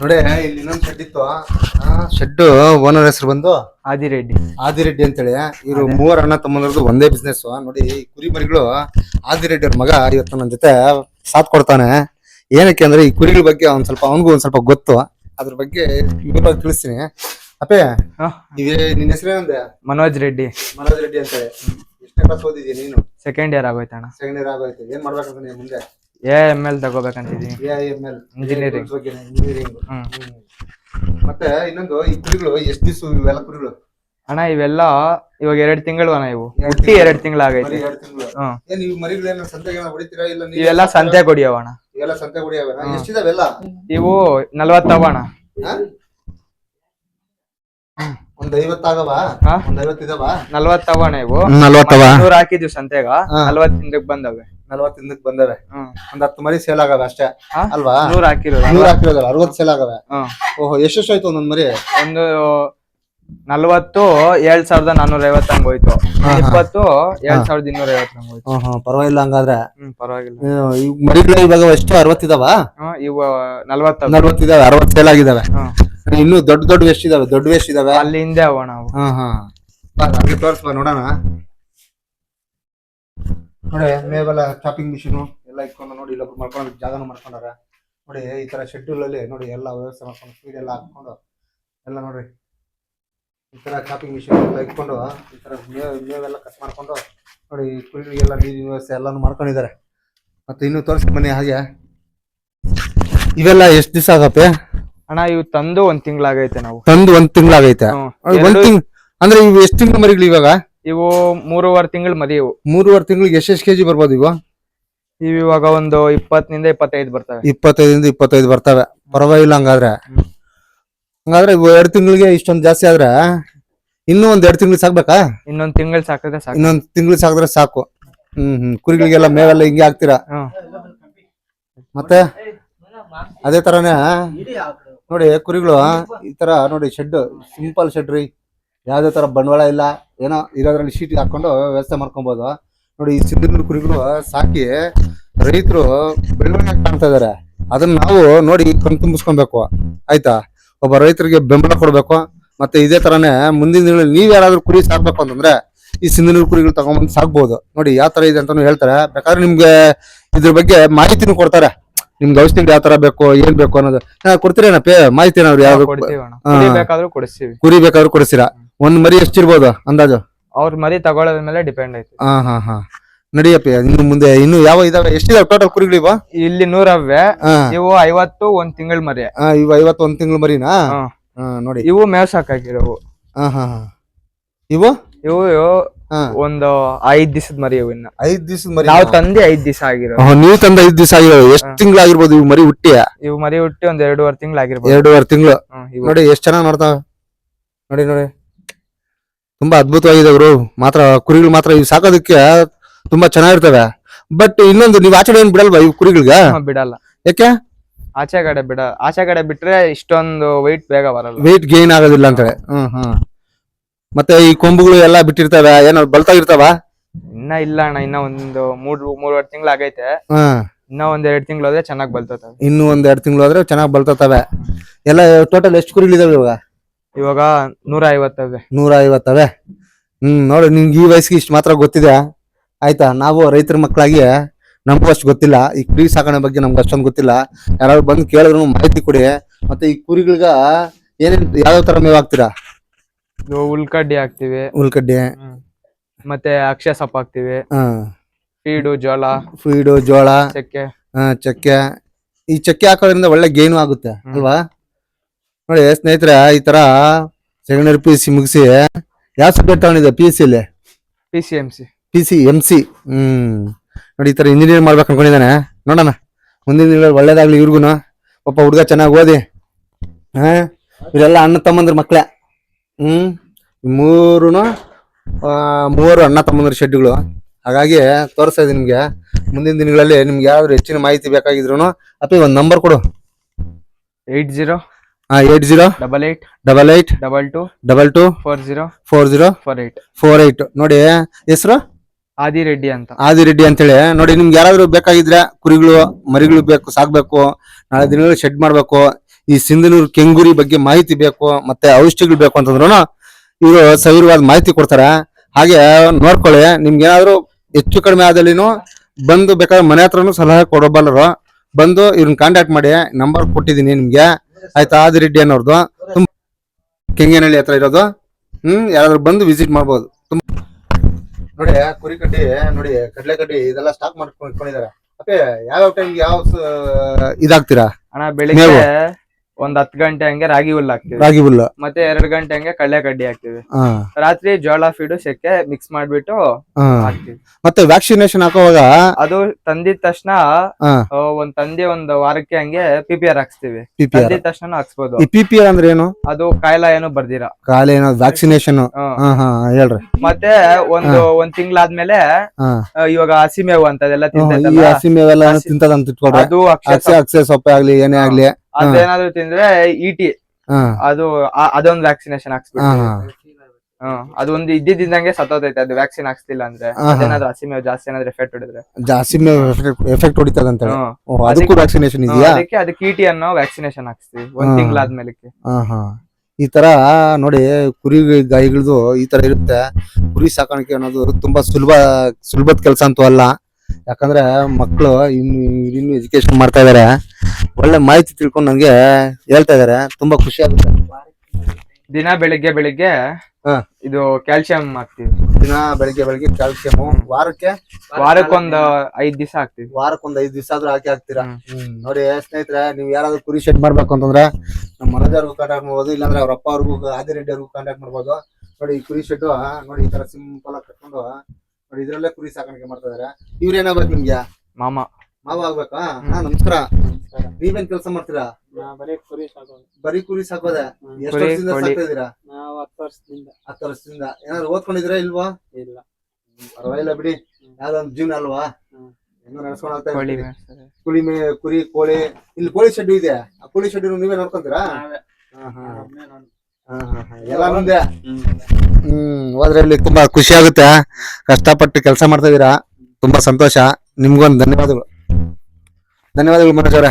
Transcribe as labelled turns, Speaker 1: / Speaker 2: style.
Speaker 1: ನೋಡಿ ಇಲ್ಲಿ ಇನ್ನೊಂದು ಶೆಡ್ ಇತ್ತು. ಶೆಡ್ ಓನರ್ ಹೆಸರು ಬಂದು
Speaker 2: ಆದಿರೆಡ್ಡಿ.
Speaker 1: ಆದಿರೆಡ್ಡಿ ಅಂತೇಳಿ. ಇವರು ಮೂವರ ಅಣ್ಣ ತಮ್ಮಂದ್ರದ್ದು ಒಂದೇ ಬಿಸ್ನೆಸ್ ನೋಡಿ ಈ ಕುರಿ ಮರಿಗಳು ಆದಿರೆಡ್ಡಿ ಅವ್ರ ಮಗ ಇವತ್ತು ನನ್ನ ಜೊತೆ ಸಾಥ್ ಕೊಡ್ತಾನೆ. ಏನಕ್ಕೆ ಅಂದ್ರೆ ಈ ಕುರಿಗಳ ಬಗ್ಗೆ ಒಂದ್ ಸ್ವಲ್ಪ ಅವನಿಗೂ ಒಂದ್ ಸ್ವಲ್ಪ ಗೊತ್ತು. ಅದ್ರ ಬಗ್ಗೆ ವಿವರವಾಗಿ ತಿಳಿಸ್ತೀನಿ. ಅಪ್ಪೆ
Speaker 2: ಹ,
Speaker 1: ಇವೇ ನಿನ್ನ ಹೆಸರೇನಂದೆ
Speaker 2: ಮನೋಜ್ ರೆಡ್ಡಿ.
Speaker 1: ಮನೋಜ್ ರೆಡ್ಡಿ ಅಂತೇಳಿ. ಎಷ್ಟೇ ಕ್ಲಾಸ್ ಓದಿದೀನಿ ನೀನು?
Speaker 2: ಸೆಕೆಂಡ್ ಇಯರ್ ಆಗೋಯ್ತಣ್ಣ.
Speaker 1: ಸೆಕೆಂಡ್ ಇಯರ್ ಆಗೋಯ್ತು. ಏನ್ ಮಾಡ್ಬೇಕಂತ ನೀನು ಮುಂದೆ?
Speaker 2: A M L ತಗೋಬೇಕಂತಿದೀನಿ
Speaker 1: A I M L
Speaker 2: Engineering.
Speaker 1: Engineering
Speaker 2: ಹ್ಮ್.
Speaker 1: ಮತ್ತೆ ಇನ್ನೊಂದು ಈ ಕುರಿಗಳು ಎಷ್ಟು ದಿವಸ ಇವೆಲ್ಲ ಕುರಿಗಳು?
Speaker 2: ಅಣ್ಣ ಇವೆಲ್ಲ ಇವಾಗ ಎರಡ್ ತಿಂಗಳು ಅಣ್ಣ ಇವು. ಹುಟ್ಟಿ ಎರಡ್ ತಿಂಗಳಾಗೈತೆ
Speaker 1: ಮರಿ ಎರಡ್ ತಿಂಗಳು.
Speaker 2: ಹ್ಮ್.
Speaker 1: ಏನ್ ನೀವು ಮರಿಗಳೇನ ಸಂತೆಗೆ ಹೊಡಿತೀರಾ ಇಲ್ಲ ನೀವೇ?
Speaker 2: ಇವೆಲ್ಲ ಸಂತೆ ಕೊಡಿಯವ ಅಣ್ಣ.
Speaker 1: ಇವೆಲ್ಲ ಸಂತೆ ಹೊಡಿಯವೇನ ಎಷ್ಟಿದಾವೆಲ್ಲ
Speaker 2: ಇವು ನಲ್ವತ್ತವ ಅಣ್ಣ.
Speaker 1: ಹಾ? ಒಂದ್ ಐವತ್ತಾಗವ?
Speaker 2: ಹಾ?
Speaker 1: ಒಂದ್ ಐವತ್ತಿದಾವ?
Speaker 2: ನಲ್ವತ್ತವ ಅಣ್ಣ ಇವು.
Speaker 1: ನಲ್ವತ್ತವ.
Speaker 2: ನೂರ್ ಹಾಕಿದ್ವಿ ಸಂತೆಗ.
Speaker 1: ಹಾ.
Speaker 2: ನಲ್ವತ್ ಹಿಂದಕ್ ಬಂದವೆ
Speaker 1: ಒಂದ್ ಹತ್ತು ಮರಿ ಸೇಲ್ ಆಗವೆ ಅಷ್ಟೇ? ಅಲ್ವಾ?
Speaker 2: ನೂರ್ ಹಾಕಿರೋದು.
Speaker 1: ನೂರ್ ಹಾಕಿರೋದಲ್ಲ ಅರವತ್ ಸೇಲ್ ಆಗವೆ.
Speaker 2: ಹ್ಮ್.
Speaker 1: ಓಹೋ ಎಷ್ಟೆಷ್ಟು ಆಯ್ತು ಒಂದೊಂದ್ ಮರಿ?
Speaker 2: ಒಂದು ನಲ್ವತ್ತು ಏಳ್ ಸಾವಿರದ ನಾನೂರ ಐವತ್ತ ಹಂಗ್ ಹೋಯ್ತು. ಇಪ್ಪತ್ತು ಏಳ್ ಸಾವಿರದ ಇನ್ನೂರ ಐವತ್ತ ಹಂಗ್ ಹೋಯ್ತು.
Speaker 1: ಹ್ಮ್ ಪರವಾಗಿಲ್ಲ ಹಂಗಾದ್ರೆ.
Speaker 2: ಹ್ಮ್ ಪರವಾಗಿಲ್ಲ.
Speaker 1: ಹ್ಮ್, ಈ ಮರಿಗಳು ಇವಾಗ ಎಷ್ಟು ಅರವತ್ತಿದಾವ
Speaker 2: ಹ್ಮ್ ಇವು ನಲ್ವತ್ತವ
Speaker 1: ನಲ್ವತ್ತಿದಾವೆ ಅರವತ್ತು ಸೇಲ್ ಆಗಿದಾವೆ. ಇನ್ನು ದೊಡ್ಡ ದೊಡ್ಡ ಎಷ್ಟಿದಾವೆ ದೊಡ್ಡ ಎಷ್ಟಿದಾವೆ
Speaker 2: ಅಲ್ಲಿ ಹಿಂದೆ ಅವ. ನಾವು
Speaker 1: ಹಾ ಹಾ. ಬಾ, ತೋರಿಸ್ಬಾ ನೋಡೋಣ. ನೋಡಿ ಮೇವೆಲ್ಲ ಚಾಪಿಂಗ್ ಮಿಷಿನು ಎಲ್ಲ ಇಟ್ಕೊಂಡು ನೋಡಿ ಇಲ್ಲೊಬ್ರು ಮಾಡ್ಕೊಂಡು ಜಾಗನೂ ಮಾಡ್ಕೊಂಡಾರ. ನೋಡಿ ಈ ತರ ಶೆಡ್ಯೂಲ್ ಅಲ್ಲಿ ನೋಡಿ ಎಲ್ಲ ವ್ಯವಸ್ಥೆ ಮಾಡ್ಕೊಂಡು ಸ್ಪೀಡ್ ಎಲ್ಲ ಹಾಕೊಂಡು ಎಲ್ಲ ನೋಡ್ರಿ ಈ ತರ ಚಾಪಿಂಗ್ ಮಿಷಿನ್ ಎಲ್ಲ ಇಟ್ಕೊಂಡು ಈ ತರ ಮೇವ್ ಮೇವೆಲ್ಲ ಕಟ್ ಮಾಡ್ಕೊಂಡು ನೋಡಿ ಕುರಿಗಳಿಗೆಲ್ಲ ನೀರಿನ ವ್ಯವಸ್ಥೆ ಎಲ್ಲಾನು ಮಾಡ್ಕೊಂಡಿದ್ದಾರೆ. ಮತ್ತೆ ಇನ್ನು ತೋರಿಸಿ ಬನ್ನಿ ಹಾಗೆ. ಇವೆಲ್ಲ ಎಷ್ಟು ದಿವಸ ಆಗಪ್ಪ
Speaker 2: ಅಣ್ಣ ಇವು ತಂದು ಒಂದ್ ತಿಂಗಳಾಗೈತೆ ನಾವು.
Speaker 1: ತಂದು ಒಂದ್ ತಿಂಗಳಾಗೈತೆ. ಒಂದ್ ತಿಂಗ್ ಅಂದ್ರೆ ಇವು ಎಷ್ಟು ತಿಂಗಳ ಮರಿಗಳು ಇವಾಗ?
Speaker 2: ಇವು ಮೂರುವರೆ ತಿಂಗಳು ಮದಿ ಇವು.
Speaker 1: ಮೂರುವರೆ ತಿಂಗಳಿಗೆ ಎಷ್ಟು ಕೆಜಿ ಬರ್ಬೋದು ಇವು?
Speaker 2: ಇವು ಇವಾಗ ಒಂದು ಇಪ್ಪತ್ತನಿಂದ ಇಪ್ಪತ್ತೈದು ಬರ್ತವೆ.
Speaker 1: ಇಪ್ಪತ್ತೈದಿಂದ ಇಪ್ಪತ್ತೈದು ಬರ್ತವೆ. ಪರವಾಗಿಲ್ಲ ಹಂಗಾದ್ರೆ. ಹಂಗಾದ್ರೆ ಇವು ಎರಡು ತಿಂಗಳಿಗೆ ಇಷ್ಟೊಂದು ಜಾಸ್ತಿ ಆದ್ರೆ ಇನ್ನೂ ಒಂದ್ ಎರಡು ತಿಂಗಳು ಸಾಕ್ಬೇಕಾ?
Speaker 2: ಇನ್ನೊಂದ್ ತಿಂಗಳು ಸಾಕಿದ್ರೆ ಸಾಕು.
Speaker 1: ಇನ್ನೊಂದ್ ತಿಂಗಳು ಸಾಕಿದ್ರೆ ಸಾಕು. ಹ್ಮ್ ಹ್ಮ್. ಕುರಿಗಳಿಗೆಲ್ಲ ಮೇವೆಲ್ಲ ಹಿಂಗೆ ಹಾಕ್ತೀರಾ?
Speaker 2: ಹ್ಮ್.
Speaker 1: ಮತ್ತೆ? ಅದೇ ತರನೇ. ನೋಡಿ ಕುರಿಗಳು ಈ ತರ ನೋಡಿ ಶೆಡ್ ಸಿಂಪಲ್ ಶೆಡ್ ರೀ. ಯಾವ್ದೇ ತರ ಬಂಡವಾಳ ಇಲ್ಲ ಏನೋ ಇರೋದ್ರಲ್ಲಿ ಶೀಟ್ ಹಾಕೊಂಡು ವ್ಯವಸ್ಥೆ ಮಾಡ್ಕೊಬೋದು. ನೋಡಿ ಈ ಸಿದ್ಧನೂರು ಕುರಿಗಳು ಸಾಕಿ ರೈತರು ಬೆಳವಣಿಗೆ ಕಾಣ್ತಾ ಇದ್ದಾರೆ ಅದನ್ನ ನಾವು ನೋಡಿ ಕಣ್ ತುಂಬಿಸ್ಕೊಬೇಕು. ಆಯ್ತಾ? ಒಬ್ಬ ರೈತರಿಗೆ ಬೆಂಬಲ ಕೊಡಬೇಕು. ಮತ್ತೆ ಇದೇ ತರನೇ ಮುಂದಿನ ದಿನಗಳಲ್ಲಿ ನೀವು ಯಾರಾದ್ರೂ ಕುರಿ ಸಾಕಬೇಕು ಅಂತಂದ್ರೆ ಈ ಸಿಂಧನೂರು ಕುರಿಗಳು ತಗೊಂಡ್ಬಂದು ಸಾಕ್ಬೋದು. ನೋಡಿ ಯಾವ ತರ ಇದೆ ಅಂತಾನು ಹೇಳ್ತಾರೆ. ಬೇಕಾದ್ರೆ ನಿಮ್ಗೆ ಇದ್ರ ಬಗ್ಗೆ ಮಾಹಿತಿನೂ ಕೊಡ್ತಾರೆ. ನಿಮ್ಗೆ ಔಷಧಿಗಳು ಯಾವ ತರ ಬೇಕು ಏನ್ ಬೇಕು ಅನ್ನೋದು. ಕೊಡ್ತೀರೇನಪ್ಪ? ಮಾಹಿತಿ ಏನಾದ್ರು ಕೊಡಿಸಿ
Speaker 2: ಕುರಿ ಬೇಕಾದ್ರೂ
Speaker 1: ಕೊಡಿಸ್ತೀರಾ? ಒಂದ್ ಮರಿ ಎಷ್ಟಿರ್ಬೋದು ಅಂದಾಜು?
Speaker 2: ಅವ್ರ ಮರಿ ತಗೊಳ್ಳೋದ್ರ ಮೇಲೆ ಡಿಪೆಂಡ್ ಐತಿ.
Speaker 1: ಹಾ ಹಾ ಹಾ. ನಡಿಯಪ್ಪ ಇನ್ನು ಮುಂದೆ ಇನ್ನು ಯಾವ ಇದಾವೆ? ಎಷ್ಟಿದಾವೆ ಟೋಟಲ್ ಕುರಿಗಳು ಇವ?
Speaker 2: ಇಲ್ಲಿ ನೂರ
Speaker 1: ಅವೆ
Speaker 2: ಇವು ಐವತ್ತು ಒಂದ್ ತಿಂಗಳ ಮರಿ.
Speaker 1: ಹಾ, ಇವ ಐವತ್ತು ಒಂದ್ ತಿಂಗಳ ಮರಿನಾ?
Speaker 2: ಹಾ.
Speaker 1: ಹಾ ನೋಡಿ.
Speaker 2: ಇವು ಮೇವ್ ಸಾಕಾಗಿರೋವು
Speaker 1: ಹಾ ಹಾ ಹಾ. ಇವು?
Speaker 2: ಇವು
Speaker 1: ಹಾ.
Speaker 2: ಒಂದು ಐದ್ ದಿವಸದ ಮರಿ ಇವು ಇನ್ನ.
Speaker 1: ಐದ್ ದಿವಸದ ಮರಿ
Speaker 2: ನಾವು ತಂದಿ ಐದ್ ದಿವಸ ಆಗಿರೋ
Speaker 1: ಹಾ, ನೀವು ತಂದ ಐದ್ ದಿವಸ ಆಗಿರೋ ಎಷ್ಟ್ ತಿಂಗಳಾಗಿರ್ಬೋದು ಇವು ಮರಿ ಹುಟ್ಟಿಯ
Speaker 2: ಇವು ಮರಿ ಹುಟ್ಟಿ ಒಂದ್ ಎರಡೂವರೆ ತಿಂಗಳು ಆಗಿರ್ಬೋದು.
Speaker 1: ಎರಡೂವರೆ ತಿಂಗಳು.
Speaker 2: ಹ್ಮ್, ಇವು.
Speaker 1: ನೋಡಿ ಎಷ್ಟ್ ಚೆನ್ನಾಗಿ ನೋಡ್ತಾವ. ನೋಡಿ ನೋಡಿ. ತುಂಬಾ ಅದ್ಭುತವಾಗಿದೆ ಗುರು. ಮಾತ್ರ ಕುರಿಗಳು ಮಾತ್ರ ಇವು ಸಾಕೋದಕ್ಕೆ ತುಂಬಾ ಚೆನ್ನಾಗಿರ್ತವೆ. ಬಟ್ ಇನ್ನೊಂದು ನೀವು ಆಚೆ ಏನ್ ಬಿಡಲ್ವಾ ಇವು ಕುರಿಗಳಿಗೆ?
Speaker 2: ಬಿಡಲ್ಲ.
Speaker 1: ಯಾಕೆ?
Speaker 2: ಆಚೆ ಕಡೆ ಬಿಡ ಆಚೆ ಕಡೆ ಬಿಟ್ರೆ ಇಷ್ಟೊಂದು weight ಬೇಗ ಬರಲ್ಲ.
Speaker 1: ವೆಯ್ಟ್ ಗೇನ್ ಆಗೋದಿಲ್ಲ ಅಂತಾರೆ. ಹ್ಮ್ ಹ್ಮ್. ಮತ್ತೆ ಈ ಕೊಂಬುಗಳು ಎಲ್ಲಾ ಬಿಟ್ಟಿರ್ತವೆ ಏನೋ ಬಲ್ತಾಗಿರ್ತಾವ?
Speaker 2: ಇನ್ನ ಇಲ್ಲ ಅಣ್ಣ ಇನ್ನ ಒಂದು ಮೂರ್ ಮೂರುವರೆ ತಿಂಗಳು ಆಗೈತೆ.
Speaker 1: ಹ್ಮ್
Speaker 2: ಇನ್ನ ಒಂದ್ ಎರಡ್ ತಿಂಗಳು ಹೋದ್ರೆ ಚೆನ್ನಾಗಿ ಬಲ್ತವೆ
Speaker 1: ಇನ್ನು ಒಂದ್ ಎರಡ್ ತಿಂಗಳು ಆದ್ರೆ ಚೆನ್ನಾಗಿ ಬಲ್ತವೆ ಎಲ್ಲ ಟೋಟಲ್ ಎಷ್ಟು ಕುರಿಗಳಿದಾವೆ ಇವಾಗ?
Speaker 2: ಇವಾಗ ನೂರ ಐವತ್ತವೆ
Speaker 1: ನೂರ ಐವತ್ತವೆ ಹ್ಮ್ ನೋಡಿ ನಿಮ್ಗೆ ಈ ವಯಸ್ಸಿಗೆ ಇಷ್ಟು ಮಾತ್ರ ಗೊತ್ತಿದೆ ಆಯ್ತಾ? ನಾವು ರೈತರ ಮಕ್ಕಳಾಗಿ ನಮಗೂ ಅಷ್ಟು ಗೊತ್ತಿಲ್ಲ. ಈ ಕುರಿ ಸಾಕಣೆ ಬಗ್ಗೆ ನಮ್ಗೆ ಅಷ್ಟೊಂದು ಗೊತ್ತಿಲ್ಲ. ಯಾರಾದ್ರು ಬಂದು ಕೇಳಿದ್ರು ಮಾಹಿತಿ ಕೊಡಿ. ಮತ್ತೆ ಈ ಕುರಿಗಳಿಗ ಏನೇನ್ ಯಾವ್ಯಾವ ತರ ಮೇವ್ ಹಾಕ್ತೀರಾ?
Speaker 2: ಉಲ್ಕಡ್ಡಿ ಹಾಕ್ತಿವಿ.
Speaker 1: ಉಲ್ಕಡ್ಡಿ.
Speaker 2: ಮತ್ತೆ ಅಕ್ಷಯ ಸೊಪ್ಪು ಹಾಕ್ತಿವಿ. ಫೀಡು ಜೋಳ.
Speaker 1: ಫೀಡು ಜೋಳ.
Speaker 2: ಚಕ್ಕೆ.
Speaker 1: ಹ್ಮ್ ಚಕ್ಕೆ. ಈ ಚಕ್ಕೆ ಹಾಕೋದ್ರಿಂದ ಒಳ್ಳೆ ಗೇನು ಆಗುತ್ತೆ ಅಲ್ವಾ? ನೋಡಿ ಸ್ನೇಹಿತರೆ ಈ ತರ ಸೆಕೆಂಡರಿ ಪಿ ಸಿ ಮುಗಿಸಿ ಯಾವ ಸಬ್ಜೆಕ್ಟ್ ತಗೊಂಡಿದ್ದೆ? ಪಿ ಸಿ ಅಲ್ಲಿ?
Speaker 2: P C M C
Speaker 1: P C M C ಹ್ಮ್. ನೋಡಿ ಈ ತರ ಇಂಜಿನಿಯರ್ ಮಾಡ್ಬೇಕು ಅನ್ಕೊಂಡಿದ್ದಾನೆ. ನೋಡೋಣ. ಮುಂದಿನ ದಿನಗಳಲ್ಲಿ ಒಳ್ಳೇದಾಗ್ಲಿ ಇವ್ರಿಗೂನು. ಪಾಪ ಹುಡುಗ ಚೆನ್ನಾಗಿ ಓದಿ. ಹಾ? ಇವರೆಲ್ಲ ಅಣ್ಣ ತಮ್ಮಂದ್ರ ಮಕ್ಕಳೇ ಹ್ಮ್? ಮೂರು ಮೂವರು ಅಣ್ಣ ತಮ್ಮಂದ್ರ ಶೆಡ್ಗಳು ಹಾಗಾಗಿ ತೋರಿಸ್ತಾ ಇದೀನಿ ನಿಮ್ಗೆ. ಮುಂದಿನ ದಿನಗಳಲ್ಲಿ ನಿಮ್ಗೆ ಯಾವ್ದಾದ್ರು ಹೆಚ್ಚಿನ ಮಾಹಿತಿ ಬೇಕಾಗಿದ್ರು ಅಪ್ಪಿ ಒಂದು ನಂಬರ್ ಕೊಡು.
Speaker 2: Eight zero
Speaker 1: eight zero
Speaker 2: double eight
Speaker 1: double eight
Speaker 2: double two
Speaker 1: double two
Speaker 2: four zero
Speaker 1: four zero
Speaker 2: four eight
Speaker 1: four eight ನೋಡಿ ಹೆಸರು?
Speaker 2: ಆದಿರೆಡ್ಡಿ ಅಂತ.
Speaker 1: ಆದಿರೆಡ್ಡಿ ಅಂತೇಳಿ. ನೋಡಿ ನಿಮ್ಗೆ ಯಾರಾದ್ರೂ ಬೇಕಾಗಿದ್ರೆ ಕುರಿಗಳು ಮರಿಗಳು ಬೇಕು ಸಾಕ್ಬೇಕು ನಾಳೆ ದಿನಗಳು ಶೆಡ್ ಮಾಡ್ಬೇಕು ಈ ಸಿಂಧನೂರು ಕೆಂಗುರಿ ಬಗ್ಗೆ ಮಾಹಿತಿ ಬೇಕು ಮತ್ತೆ ಔಷಧಿಗಳು ಬೇಕು ಅಂತಂದ್ರು ಇವರು ಸವಿರವಾದ ಮಾಹಿತಿ ಕೊಡ್ತಾರೆ. ಹಾಗೆ ನೋಡ್ಕೊಳ್ಳಿ ನಿಮ್ಗೆ ಏನಾದ್ರು ಹೆಚ್ಚು ಕಡಿಮೆ ಆದಲ್ಲಿನೂ ಬಂದು ಬೇಕಾದ್ರೆ ಮನೆ ಹತ್ರನು ಸಲಹೆ ಕೊಡಬಲ್ಲರು. ಬಂದು ಇವ್ರನ್ನ ಕಾಂಟ್ಯಾಕ್ಟ್ ಮಾಡಿ ನಂಬರ್ ಕೊಟ್ಟಿದ್ದೀನಿ ನಿಮ್ಗೆ. ಆಯ್ತಾ? ಆದಿರೆಡ್ಡಿ ಅನ್ನೋರ್ದು. ತುಂಬಾ ಕೆಂಗೇನಹಳ್ಳಿ ಹತ್ರ ಇರೋದು. ಹ್ಮ್ ಯಾರಾದ್ರೂ ಬಂದು ವಿಸಿಟ್ ಮಾಡ್ಬೋದು. ತುಂಬಾ ನೋಡಿ ಕುರಿ ಕಡ್ಡಿ ನೋಡಿ ಕಡ್ಲೆ ಕಡ್ಡಿ ಇದೆಲ್ಲ ಸ್ಟಾಕ್ ಮಾಡ್ಕೊಂಡು ಇಟ್ಕೊಂಡಿದ್ದಾರೆ. ಅಪ್ಪೆ ಯಾವ್ಯಾವ ಟೈಮ್ ಯಾವ ಇದಾಗ್ತೀರಾ?
Speaker 2: ಅಣ್ಣ ಬೆಳಿಗ್ಗೆ ಒಂದ್ ಹತ್ ಗಂಟೆ ಹಂಗೆ ರಾಗಿ ಹುಲ್ಲು ಹಾಕ್ತಿವಿ.
Speaker 1: ರಾಗಿ ಹುಲ್ಲು.
Speaker 2: ಮತ್ತೆ ಎರಡ್ ಗಂಟೆ ಹಂಗೆ ಕಳ್ಳೆ ಕಡ್ಡಿ ಹಾಕ್ತಿವಿ.
Speaker 1: ಹಾ.
Speaker 2: ರಾತ್ರಿ ಜೋಳ ಫೀಡು ಸೆಕೆ ಮಿಕ್ಸ್ ಮಾಡ್ಬಿಟ್ಟು
Speaker 1: ಹಾ.
Speaker 2: ಹಾಕ್ತಿವಿ.
Speaker 1: ಮತ್ತೆ ವ್ಯಾಕ್ಸಿನೇಷನ್ ಹಾಕೋವಾಗ?
Speaker 2: ಅದು ತಂದಿದ ತಕ್ಷಣ
Speaker 1: ಹಾ.
Speaker 2: ಆ, ಒಂದ್ ತಂದೆ ಒಂದ್ ವಾರಕ್ಕೆ ಹಂಗೆ ಪಿ ಪಿ ಆರ್ ಹಾಕ್ಸ್ತಿವಿ.
Speaker 1: ಪಿ ಪಿ ಆರ್
Speaker 2: ತಂದಿದ ತಕ್ಷಣ ಹಾಕ್ಸ್ಬೋದು.
Speaker 1: ಈ ಪಿ ಪಿ ಆರ್ ಅಂದ್ರೆ ಏನು?
Speaker 2: ಅದು ಕಾಯಿಲೆ ಏನು ಬರ್ದಿರ.
Speaker 1: ಕಾಯಿಲೆ ಏನೋ ವ್ಯಾಕ್ಸಿನೇಷನ್
Speaker 2: ಹ್ಮ್.
Speaker 1: ಹಾ ಹಾ ಹೇಳ್ರಿ.
Speaker 2: ಮತ್ತೆ ಒಂದು ಒಂದ್ ತಿಂಗಳಾದ್ಮೇಲೆ
Speaker 1: ಹಾ.
Speaker 2: ಆ, ಇವಾಗ ಹಸಿಮೇವು ಅಂತದೆಲ್ಲ
Speaker 1: ಹ್ಮ್, ಈ
Speaker 2: ತಿಂತೈತಲ್ಲ?
Speaker 1: ಹಸಿ ಮೇವೆಲ್ಲ
Speaker 2: ಹಸಿ-
Speaker 1: ತಿಂತದಂತ ಇಟ್ಕೊಡ್ರಿ.
Speaker 2: ಅದು
Speaker 1: ಅಕ್ಷೆ ಸೊಪ್ಪೆ ಆಗ್ಲಿ ಏನೇ ಆಗ್ಲಿ.
Speaker 2: ಅದೇನಾದ್ರು ತಿಂದ್ರೆ ಇಟಿ
Speaker 1: ಹಾ.
Speaker 2: ಅದು ಅದೊಂದು ವ್ಯಾಕ್ಸಿನೇಷನ್ ಹಾಕ್ಸ್ಬಿಟ್ಟು ಹ್ಮ್ ಅದೊಂದು ಇದ್ದಿದ್ದಂಗೆ ಸತ್ತೋತೈತೆ ಅದು ವ್ಯಾಕ್ಸಿನ್ ಹಾಕ್ಸ್ತಿಲ್ಲ ಅಂದ್ರೆ.
Speaker 1: ಹಾ,
Speaker 2: ಹಸಿ ಜಾಸ್ತಿ ಏನಾದ್ರು ಎಫೆಕ್ಟ್ ಹೊಡಿದ್ರೆ.
Speaker 1: ಜಾಸ್ತಿ ಎಫೆಕ್ಟ್ ಹೊಡಿತದ ಅಂತ ಅದಕ್ಕೂ ವ್ಯಾಕ್ಸಿನೇಷನ್ ಇದೆಯಾ?
Speaker 2: ಅದಕ್ಕೆ ಅದಕ್ಕೆ ಇಟಿ ಅನ್ನೋ ವ್ಯಾಕ್ಸಿನೇಷನ್ ಹಾಕ್ಸ್ತೀವಿ ಒಂದ್
Speaker 1: ತಿಂಗ್ಳ
Speaker 2: ಆದ್ಮೇಲೆ
Speaker 1: ಹಾ ಹಾ. ಈ ತರ ನೋಡಿ ಕುರಿ ಗಾಯಿಗಳದು ಈ ತರ ಇರುತ್ತೆ. ಕುರಿ ಸಾಕಾಣಿಕೆ ಅನ್ನೋದು ತುಂಬಾ ಸುಲಭ ಸುಲಭದ ಕೆಲಸ ಅಂತೂ ಅಲ್ಲ. ಯಾಕಂದ್ರೆ ಮಕ್ಕಳು ಇನ್ನು ಇನ್ನು ಎಜುಕೇಶನ್ ಮಾಡ್ತಾ ಇದಾರೆ. ಒಳ್ಳೆ ಮಾಹಿತಿ ತಿಳ್ಕೊಂಡು ನಂಗೆ ಹೇಳ್ತಾ ಇದಾರೆ. ತುಂಬಾ ಖುಷಿ ಆಗುತ್ತೆ.
Speaker 2: ದಿನ ಬೆಳಿಗ್ಗೆ ಬೆಳಿಗ್ಗೆ
Speaker 1: ಹಾ.
Speaker 2: ಇದು ಕ್ಯಾಲ್ಸಿಯಂ ಹಾಕ್ತಿವಿ.
Speaker 1: ದಿನ ಬೆಳಿಗ್ಗೆ ಬೆಳಿಗ್ಗೆ ಕ್ಯಾಲ್ಸಿಯಂ ವಾರಕ್ಕೆ
Speaker 2: ವಾರಕ್ಕೊಂದ್ ಐದ್ ದಿವಸ ಹಾಕ್ತಿವಿ.
Speaker 1: ವಾರಕ್ಕೊಂದ್ ಐದ್ ದಿವಸ ಆದ್ರೂ ಹಾಕಿ ಹಾಕ್ತೀರಾ?
Speaker 2: ಹ್ಮ್.
Speaker 1: ಹ್ಮ್. ನೋಡಿ ಸ್ನೇಹಿತರೆ ನೀವು ಯಾರಾದ್ರೂ ಕುರಿ ಶೆಡ್ ಮಾಡ್ಬೇಕು ಅಂತಂದ್ರೆ ನಮ್ಮ ಮನೋಜರ್ಗೂ ಕಾಂಟ್ಯಾಕ್ಟ್ ಮಾಡ್ಬೋದು ಇಲ್ಲಾಂದ್ರೆ ಅವ್ರ ಅಪ್ಪ ಅವ್ರಿಗೂ ಆದಿರೆಡ್ಡಿ ಅವ್ರಿಗೂ ಕಾಂಟ್ಯಾಕ್ಟ್ ಮಾಡ್ಬೋದು. ನೋಡಿ ಈ ಕುರಿ ಶೆಡ್ ನೋಡಿ ಈ ತರ ಸಿಂಪಲ್ ಆಗಿ ಕಟ್ಕೊಂಡು ನೋಡಿ ಇದ್ರಲ್ಲೇ ಕುರಿ ಸಾಕಾಣಿಕೆ ಮಾಡ್ತಾ ಇದಾರೆ. ಇವ್ರ ಏನಾಗ್ಬೇಕು ನಿಮ್ಗೆ?
Speaker 2: ಮಾಮ.
Speaker 1: ಮಾವ ಆಗ್ಬೇಕಾ? ಹಾ ನಮಸ್ಕಾರ. ನೀವೇನ್ ಕೆಲಸ ಮಾಡ್ತೀರಾ?
Speaker 3: ಬರೀ ಕುರಿ ಸಾಕೋದು.
Speaker 1: ಬರೀ ಕುರಿ ಸಾಕೋದೆ? ಎಷ್ಟು
Speaker 2: ಕುರಿ,
Speaker 1: ವರ್ಷದಿಂದ
Speaker 2: ಕೋಳಿ.
Speaker 1: ಸಾಕ್ತಾ ಇದೀರಾ
Speaker 3: ನಾವು ಹತ್ತು ವರ್ಷದಿಂದ.
Speaker 1: ಹತ್ತು ವರ್ಷದಿಂದ. ಏನಾದ್ರು ಓದ್ಕೊಂಡಿದ್ದೀರಾ ಇಲ್ವಾ?
Speaker 3: ಇಲ್ಲ.
Speaker 1: ಪರವಾಗಿಲ್ಲ ಬಿಡಿ. ಯಾವ್ದೊಂದು ಜೀವನ ಅಲ್ವಾ?
Speaker 3: ಹ್ಮ್.
Speaker 1: ಹೆಂಗೋ ನಡ್ಸ್ಕೊಂಡು ಹೋಗ್ತಾ
Speaker 2: ಕೋಳಿ. ಮೇಯ್ಸ್ತಾರೆ.
Speaker 1: ಕುರಿ ಮೇ ಕುರಿ ಕೋಳಿ. ಇಲ್ಲಿ ಕೋಳಿ ಶೆಡ್ ಇದೆ. ಆ ಕೋಳಿ ಶೆಡ್ ನೀವೇ ನೋಡ್ಕೊಂತೀರಾ?
Speaker 3: ನಾವೇ.
Speaker 1: ಹಾ, ಹಾ. ಹಾ, ಹಾ, ಹಾ. ಎಲ್ಲ ಮುಂದೆ.
Speaker 3: ಹ್ಮ್.
Speaker 1: ಹೋದ್ರಲ್ಲಿ ತುಂಬಾ ಖುಷಿ ಆಗುತ್ತೆ ಕಷ್ಟಪಟ್ಟು ಕೆಲಸ ಮಾಡ್ತಾ ಇದೀರಾ ತುಂಬಾ ಸಂತೋಷ ನಿಮ್ಗೊಂದು ಧನ್ಯವಾದಗಳು ಧನ್ಯವಾದಗಳು ಮನೋಜ್ ಅವರೇ.